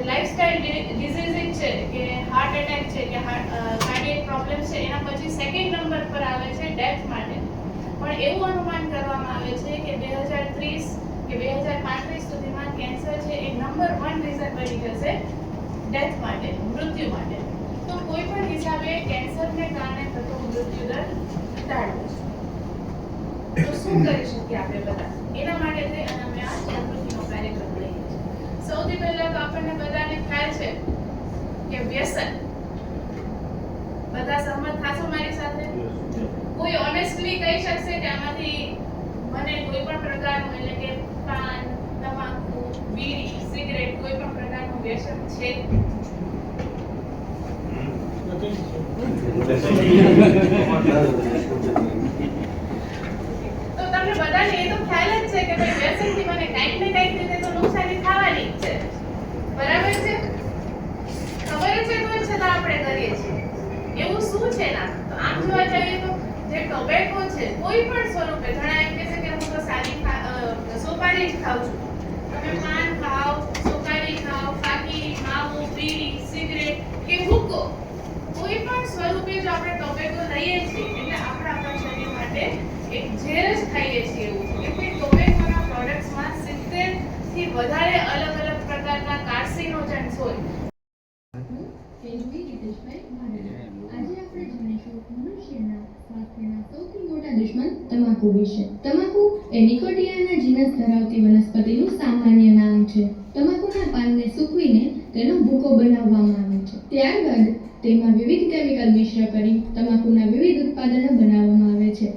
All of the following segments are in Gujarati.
જે લાઇફસ્ટાઇલ ડિઝીઝિસ છે કે હાર્ટ એટેક છે કે કાર્ડિયક પ્રોબ્લેમ છે, એના પછી સેકન્ડ નંબર પર આવે છે ડેથ માટે. પણ એવું અનુમાન કરવામાં આવે છે કે બે હજાર ત્રીસ કે બે હજાર પાંત્રીસ સુધીમાં કેન્સર છે એ નંબર વન રીઝન બની જશે ડેથ માટે, મૃત્યુ માટે. તો કોઈ પણ હિસાબે કેન્સરને કારણે થતો મૃત્યુદર ઘટાડવો છે. તો શું કરી શકીએ આપણે બધા? એના માટે થઈ અને અમે આ જાગૃતિનો કાર્યક્રમ લઈએ સૌથી પહેલા તો આપણને બધા સહમત થાશો મારી સાથે? કોઈ ઓનેસ્ટલી કહી શકશે કે આમાંથી મને કોઈ પણ પ્રકારનું એટલે કે પાન તમાકુ બીડી સિગરેટ કોઈ પણ પ્રકારનું વ્યસન છે? તો તમને બધાને એ તો ખ્યાલ જ છે કે ભાઈ વ્યસનથી મને કંઈક ને કંઈક રીતે તો નુકસાની થવાની જ છે. બરાબર છે ખબર જ છે તો જ છતાં આપણે કરીએ છીએ એવું શું છે ના તો આમ જોવા જઈએ તો જે ટોબેકો છે, કોઈ પણ સ્વરૂપે, ઘણા એમ કહે છે કે હું તો ખા- સોપારી જ ખાઉં છું. તમે પાન ખાઓ, સોપારી ખાઓ ફાકી માવો, બીડી, સિગરેટ કે હુક્કો, કોઈ પણ સ્વરૂપે જો આપણે ટોબેકો લઈએ છીએ, એટલે આપણે આપણા શરીર માટે એક ઝેર જ ખાઈએ છીએ એવું કે ટોબેકોના પ્રોડક્ટ્સમાં સિત્તેરથી વધારે અલગ અલગ પ્રકારના કાર્સિનોજન્સ હોય હું તેજવી ગીતેશભાઈ ભારેલા. આજે આપણે જાણીશું મનુષ્યના સ્વાસ્થ્યના સૌથી મોટા દુશ્મન તમાકુ વિશે. તમાકુ એ નિકોટિયાના જીનસ ધરાવતી વનસ્પતિનું સામાન્ય નામ છે. તમાકુના પાનને સૂકવીને તેનો ભૂકો બનાવવામાં આવે છે. ત્યારબાદ તેમાં વિવિધ કેમિકલ મિશ્ર કરી તમાકુના વિવિધ ઉત્પાદનો બનાવવામાં આવે છે.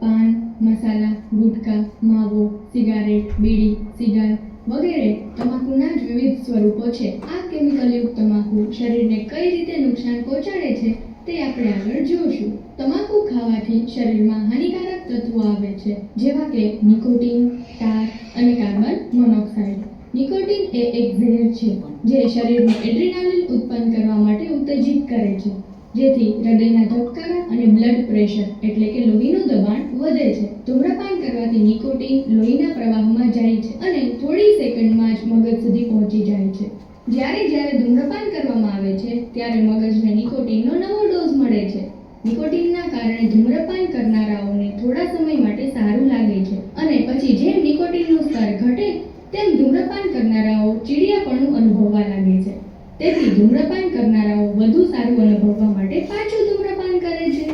પાન, મસાલા, ગુટકા, માવો, સિગારેટ, બીડી, સિગાર વગેરે તમાકુના જ વિવિધ સ્વરૂપો છે. આ કેમિકલયુક્ત તમાકુ શરીરને કઈ રીતે નુકસાન પહોંચાડે છે તે આપણે આગળ જોશું. તમાકુ ખાવાથી શરીરમાં હાનિકારક તત્વો આવે છે, જેવા કે નિકોટીન ટાર અને કાર્બન મોનોક્સાઇડ. નિકોટીન એ એક ઝેર છે, જે શરીરમાં એડ્રિનાલિન ઉત્પન્ન કરવા માટે ઉત્તેજિત કરે છે, જેથી હૃદયના ધબકારા અને બ્લડ પ્રેશર એટલે કે લોહીનું દબાણ વધે છે. ધૂમ્રપાન કરવાથી નિકોટીન લોહીના પ્રવાહમાં જાય છે અને થોડી સેકન્ડમાં જ મગજ સુધી પહોંચી જાય છે. જ્યારે જ્યારે ધૂમ્રપાન કરવામાં આવે છે, ત્યારે મગજને નિકોટિનનો નવો ડોઝ મળે છે. નિકોટિનના કારણે ધૂમ્રપાન કરનારાઓને થોડા સમય માટે સારું લાગે છે. અને પછી જેમ નિકોટિનનું સ્તર ઘટે, તેમ ધૂમ્રપાન કરનારાઓ ચીડિયાપણું અનુભવવા લાગે છે. તેથી ધૂમ્રપાન કરનારાઓ વધુ સારું અનુભવવા માટે પાછું ધૂમ્રપાન કરે છે.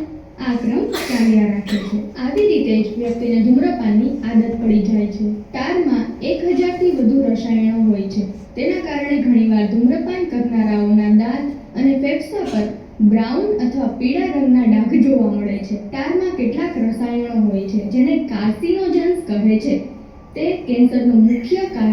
આ ક્રમ ચાલ્યા રાખે છે. આવી રીતે જ વ્યક્તિને ધૂમ્રપાનની આદત પડી જાય છે. તારમાં એક હજારથી વધુ રસાયણો હોય છે તેના કારણે ઘણીવાર ધૂમ્રપાન કરનારાઓના દાંત અને ફેફસા પર બ્રાઉન અથવા પીળા રંગના ડાઘ જોવા મળે છે. તારમાં કેટલાક રસાયણો હોય છે, જેને કાર્સિનોજન્સ કહે છે. તે કેન્સરનું મુખ્ય કારણ